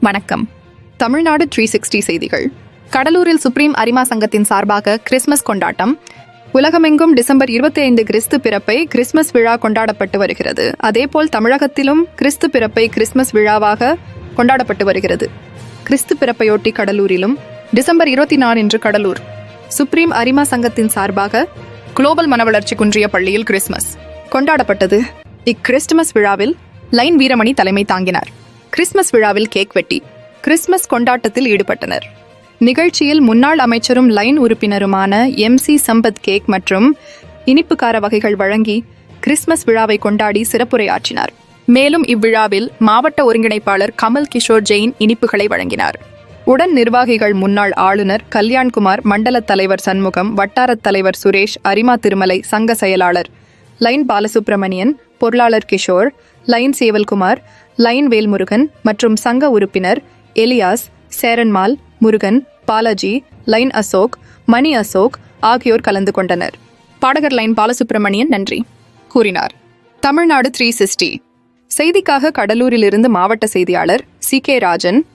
வணக்கம். Tamil Nadu three sixty செய்திகள். கடலூரில் சுப்ரீம் அரிமா சங்கத்தின் சார்பாக கிறிஸ்மஸ் கொண்டாட்டம். உலகமெங்கும் டிசம்பர் இருபத்தி ஐந்து கிறிஸ்து பிறப்பை கிறிஸ்மஸ் விழா கொண்டாடப்பட்டு வருகிறது. அதேபோல் தமிழகத்திலும் கிறிஸ்து பிறப்பை கிறிஸ்மஸ் விழாவாக கொண்டாடப்பட்டு வருகிறது. கிறிஸ்து பிறப்பையொட்டி கடலூரிலும் டிசம்பர் இருபத்தி நாலு இன்று கடலூர். சுப்ரீம் அரிமா சங்கத்தின் சார்பாக குளோபல் மனவளர்ச்சி குன்றிய பள்ளியில் கிறிஸ்மஸ் கொண்டாடப்பட்டது. இக்கிறிஸ்துமஸ் விழாவில் லைன் வீரமணி தலைமை தாங்கினார். கிறிஸ்மஸ் விழாவில் கேக் வெட்டி கிறிஸ்மஸ் கொண்டாட்டத்தில் ஈடுபட்டனர். நிகழ்ச்சியில் முன்னாள் அமைச்சரும் லைன் உறுப்பினருமான எம் சி சம்பத் கேக் மற்றும் இனிப்புக்கார வகைகள் வழங்கி கிறிஸ்மஸ் விழாவை கொண்டாடி சிறப்புரையாற்றினார். மேலும் இவ்விழாவில் மாவட்ட ஒருங்கிணைப்பாளர் கமல் கிஷோர் ஜெயின் இனிப்புகளை வழங்கினார். உடன் நிர்வாகிகள் முன்னாள் ஆளுநர் கல்யாண்குமார் மண்டல தலைவர் சண்முகம் வட்டாரத் தலைவர் சுரேஷ் அரிமா திருமலை சங்க செயலாளர் லைன் பாலசுப்ரமணியன் பொருளாளர் கிஷோர் லைன் சேவல்குமார் லைன் வேல்முருகன் மற்றும் சங்க உறுப்பினர் எலியாஸ் சேரன்மால் முருகன் பாலாஜி லைன் அசோக் மணி அசோக் ஆகியோர் கலந்து கொண்டனர். பாடகர் லைன் பாலசுப்ரமணியன் நன்றி. கூறினார். தமிழ்நாடு த்ரீ சிக்ஸ்டி செய்திக்காக கடலூரிலிருந்து மாவட்ட செய்தியாளர் சி கே ராஜன்